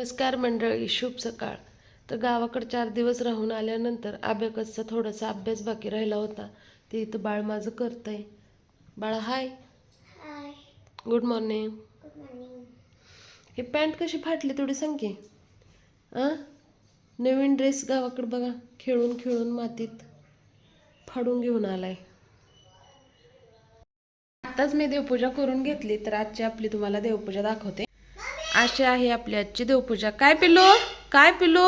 नमस्कार मंडळी शुभ सकाळ. तर गावाकडे चार दिवस राहून आल्यानंतर अभ्याकसचा थोडासा अभ्यास बाकी राहिला होता. ते इथं बाळ माझं करतंय. बाळा हाय? गुड मॉर्निंग गुड मॉर्निंग ही पॅन्ट कशी फाटली थोडी सांग की. आ? नवीन ड्रेस गावाकडे बघा खेळून खेळून मातीत फाडून घेऊन आलाय. आत्ताच मी देवपूजा करून घेतली तर आजची आपली तुम्हाला देवपूजा दाखवते. अशी आहे आपली आजची देवपूजा. काय पिलो काय पिलो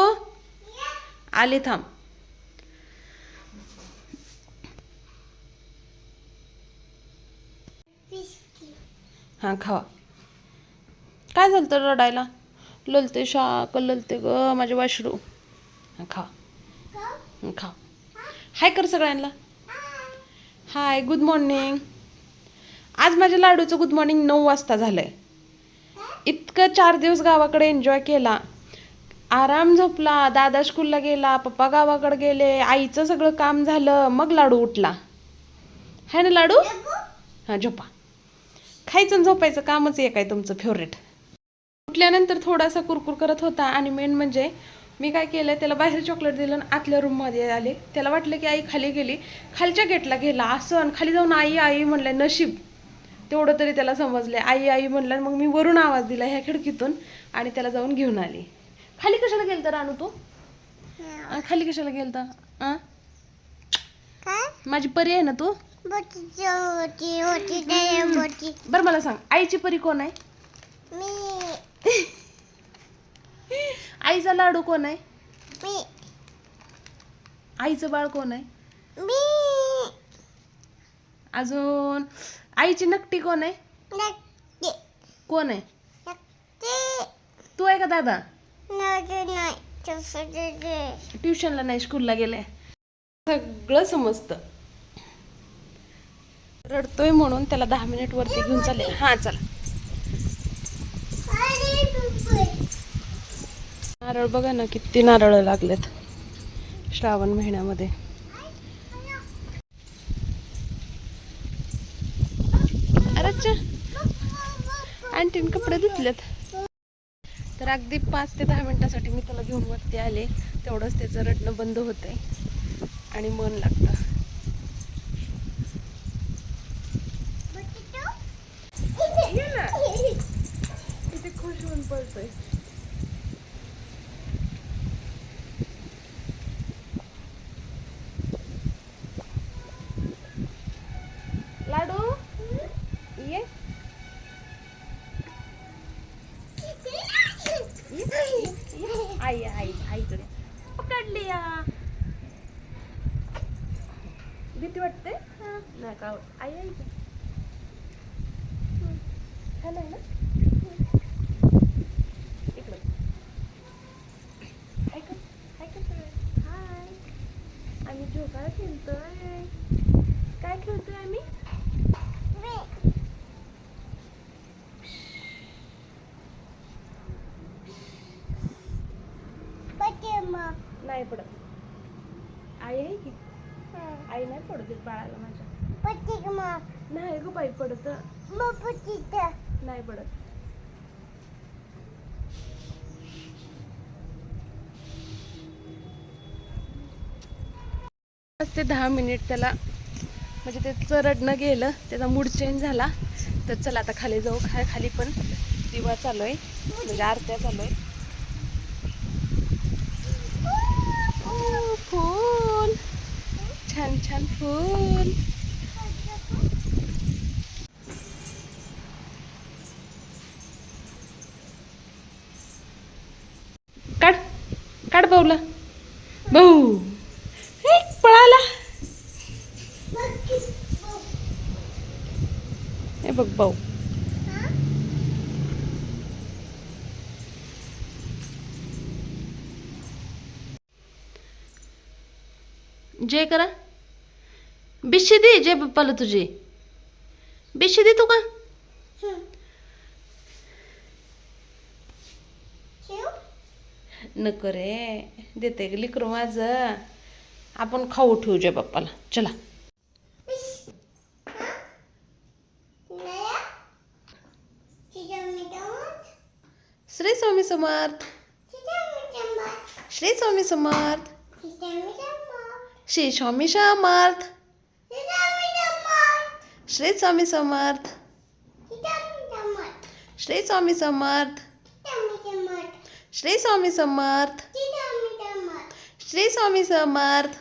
आले थांब. हां खावा. काय झालं तर रडायला? ललते शाक ललते ग माझे वाशरू. हां खा खा हाय कर सगळ्यांना. हाय गुड मॉर्निंग आज माझ्या लाडूचं गुड मॉर्निंग नऊ वाजता झालं आहे इतकं चार दिवस गावाकडे एन्जॉय केला. आराम झोपला दादा स्कूलला गेला पप्पा गावाकडे गेले आईचं सगळं काम झालं मग लाडू उठला. हाय ना लाडू? हां झोपा. खायचं आणि झोपायचं कामच एक आहे तुमचं फेवरेट उठल्यानंतर थोडासा कुरकुर करत होता आणि मेन म्हणजे मी काय केलं त्याला बाहेर चॉकलेट दिलं आणि आतल्या रूममध्ये आले. त्याला वाटलं की आई खाली गेली. खालच्या गेटला गेला असं आणि खाली जाऊन आई आई म्हणलं नशीब. तेवढं तरी त्याला समजले. आई आई म्हणलं मग मी वरून आवाज दिला ह्या खिडकीतून आणि त्याला जाऊन घेऊन आली. खाली कशाला गेलं तर आणू तू खाली कशाला गेलं तर आ माझी परी आहे ना तू? बरं मला सांग आईची परी कोण आहे? मी. आईचा लाडू कोण आहे? मी. आईचं बाळ कोण आहे? मी. अजून आईची नकटी कोण आहे? कोण आहे? तू आहे का दादा? ट्युशनला नाही स्कूलला गेले. सगळं समजतं. रडतोय म्हणून त्याला दहा मिनिट वरती घेऊन चालले. हा चला. नारळ बघा ना किती नारळ लागलेत. श्रावण महिन्यामध्ये. आणखीन कपडे धुतलेत. तर अगदी पाच ते दहा मिनिटासाठी मी त्याला घेऊन वरती आले. तेवढंच त्याचं रडणं बंद होतंय. आणि मन लागतं ये ना. किती खुश होऊन पडतोय लाडू ये ये, ये. आई आई आईकडे पकडली या भीती वाटते नाही का आई आई का? छान आहे ना इकडं ऐका ऐका सगळे हाय आम्ही झोपाळा खेळतोय काय खेळतोय आम्ही नाही पडत आई आहे की आई नाही पडत देत बाळाला माझ्या. नाही ग बाई पडत. नाही पडत. पाच ते दहा मिनिट त्याला. म्हणजे त्याचं रडणं गेलं त्याचा मूड चेंज झाला. तर चला आता खाली जाऊ खा खाली पण. दिवा चालू आहे. म्हणजे आरत्या चालू आहे ओ, फूल छान छान फूल. काढ काढ भाऊला भाऊ हे, पळाला. हे बघ भाऊ. जय करा. बिशी दे जय बाप्पाला तुझे बिशी दे तू का नको रे. देते ग लिकरू माझं. आपण खाऊ ठेवू जय बाप्पाला. चला. श्री स्वामी समर्थ? श्री स्वामी समर्थ? श्री स्वामी समर्थ. श्री स्वामी समर्थ. श्री स्वामी समर्थ. श्री स्वामी समर्थ. श्री स्वामी समर्थ.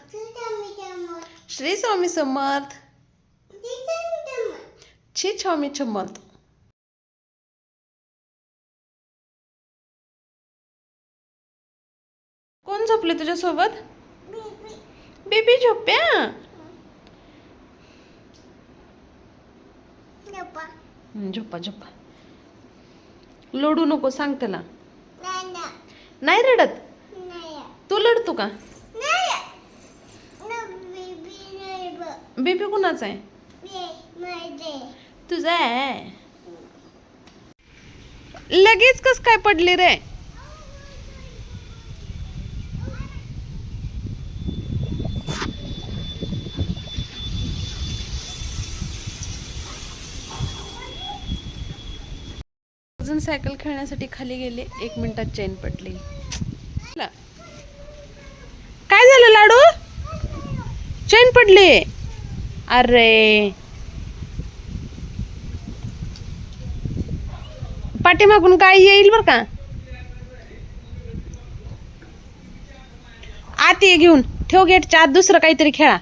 श्री स्वामी समर्थ. श्री स्वामी समर्थ. कोण झोपले तुझ्यासोबत? बेबी झोप्या झोपा. झोपा लोडू नको सांग त्याला. नाही रडत? तू लढतो का? बेबी कुणाचा आहे? तुझा आहे. लगेच कस काय पडली रे? अजून सायकल खेळण्यासाठी खाली गेले. एक मिनिटात चेन पडली. काय झालं लाडू? चेन पडली. अरे. पाठीमागून काय येईल बर का? आत ये घेऊन. ठेव गेटच्या आत दुसरं काहीतरी खेळा.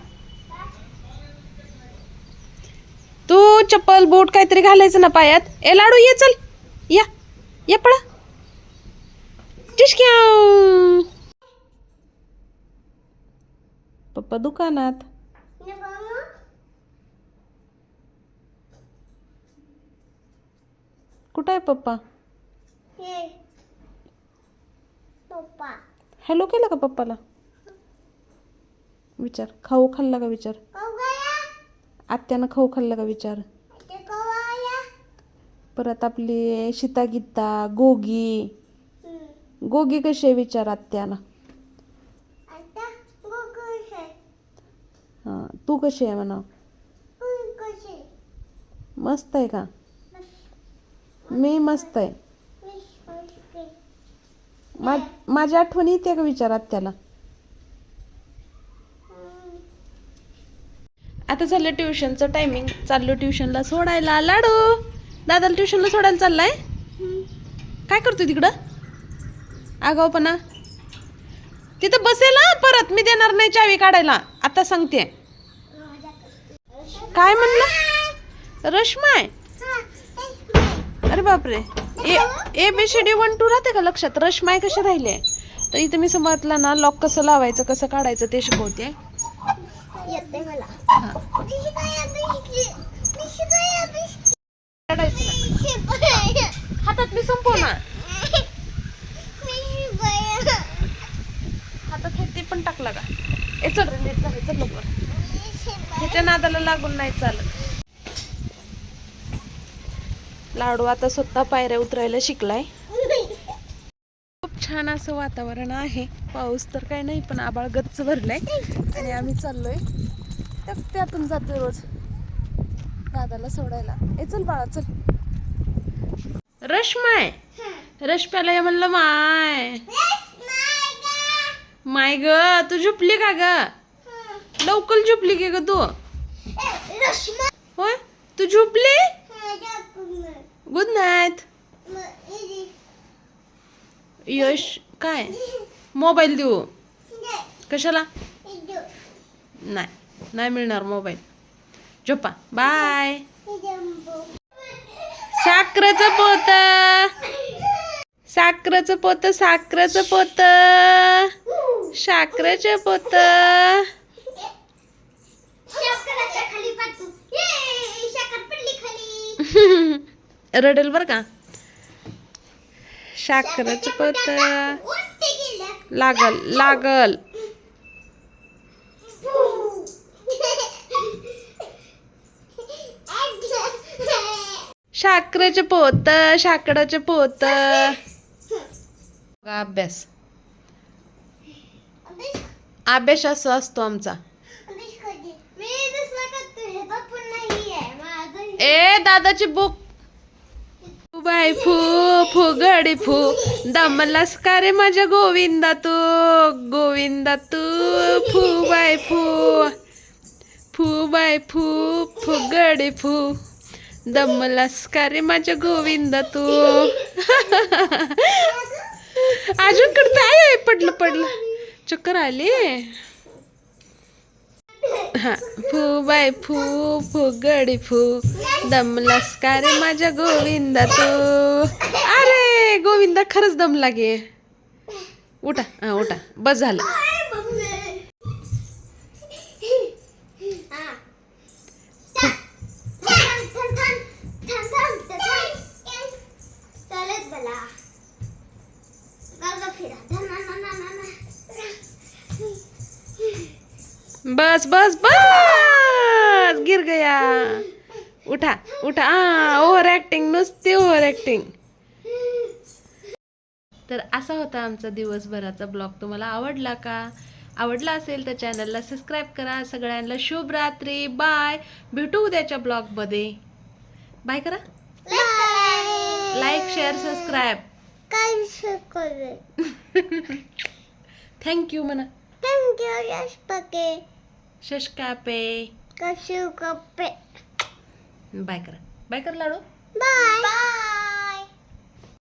तू चप्पल बूट काहीतरी घालायचं ना पायात? ए लाडू ये चल. या या पळा. टिशक्या पप्पा दुकानात. कुठं आहे पप्पा? पप्पा. हॅलो केलं का पप्पाला? विचार. खाऊ खाल्ला का विचार? आत्यानं खाऊ खाल्ला का विचार? परत आपली सीतागीता गोगी. गोगी कशी आहे विचार आत्याला? आता गोकुळ आहे? हां तू कशी आहे म्हणा कशी मस्त आहे का? मी मस्त आहे. मा माझी आठवण येते का विचार आत्याला? आता झालं ट्युशनचं टायमिंग चाललो ट्युशनला सोडायला. लाडू! दादाला ट्युशनला सोडायला चाललाय? काय करतोय तिकडं? आगावपणा तिथं बसेल परत. मी देणार नाही चावी काढायला. आता सांगते काय म्हणलं? रश्माय अरे बापरे. A A B C D one two राहते का लक्षात? रश्माय कसे राहिले तर इथं मी समजला ना लॉक कसं लावायचं कसं काढायचं ते शिकवते येते मला हा. काढायचं ना. हातात मी संपवणार. ना हातात हे ते पण टाकला का? ए चल रे नीट झालं चल लवकर. ह्याच्या नादाला लागून नाही चालत. लाडू आता स्वतः पायऱ्या उतरायला शिकलाय. खूप छान असं वातावरण आहे. पाऊस तर काही नाही पण आबाळ गच्च भरलाय. आणि आम्ही चाललोय. त्यातून जातोय रोज. दादाला सोडायला. ए चल बाळा चल. रश्माय रश्म्याला हे म्हणलं माय. माय ग तू झोपली का ग? लवकर झोपली की ग तू? होय? तू झोपली? गुड नाईट यश काय? मोबाईल देऊ. कशाला? नाही नाही मिळणार मोबाईल. झोपा. बाय साखरेचं पोत. साखरेचं पोत साखरेचं पोत. साखरेचं पोत. खाली पाठवू ये शाकर पडली खाली. रडेल बर का? साखरेचं पोत. लागल लागल. साखरेचे पोत शाकडाचे पोत. अभ्यास. अभ्यास असं असतो आमचा. ए दादाची बुक फू बाय फू फू गडी फू. दमलास का रे माझ्या गोविंदा तू? गोविंदा तू फू बाय फू. फू बाय फू फू गडी फू. दमलास का रे माझ्या गोविंदा तू. अजून करता आहे? पडलं पडलं. चक्कर आली? हा फू बाय फू फू गडी फू. दमलास का रे माझ्या गोविंदा तू. अरे गोविंदा खरंच दम लागे उठा हा उठा. बस झालं. बस बस बस! गिर गया. उठा उठा. हा ओव्हर ऍक्टिंग नुसती ओव्हर ऍक्टिंग तर असा होता आमचा दिवसभराचा ब्लॉग तुम्हाला आवडला का? आवडला असेल तर चॅनलला सबस्क्राईब करा. सगळ्यांना शुभ रात्री. बाय भेटू उद्याच्या ब्लॉगमध्ये बाय करा. लाईक शेअर सबस्क्राईब काय शिकवले थँक्यू म्हणा थँक्यू यश पके शशकापे कशी कप्पे बाय करा बाय करा लाडू बाय बाय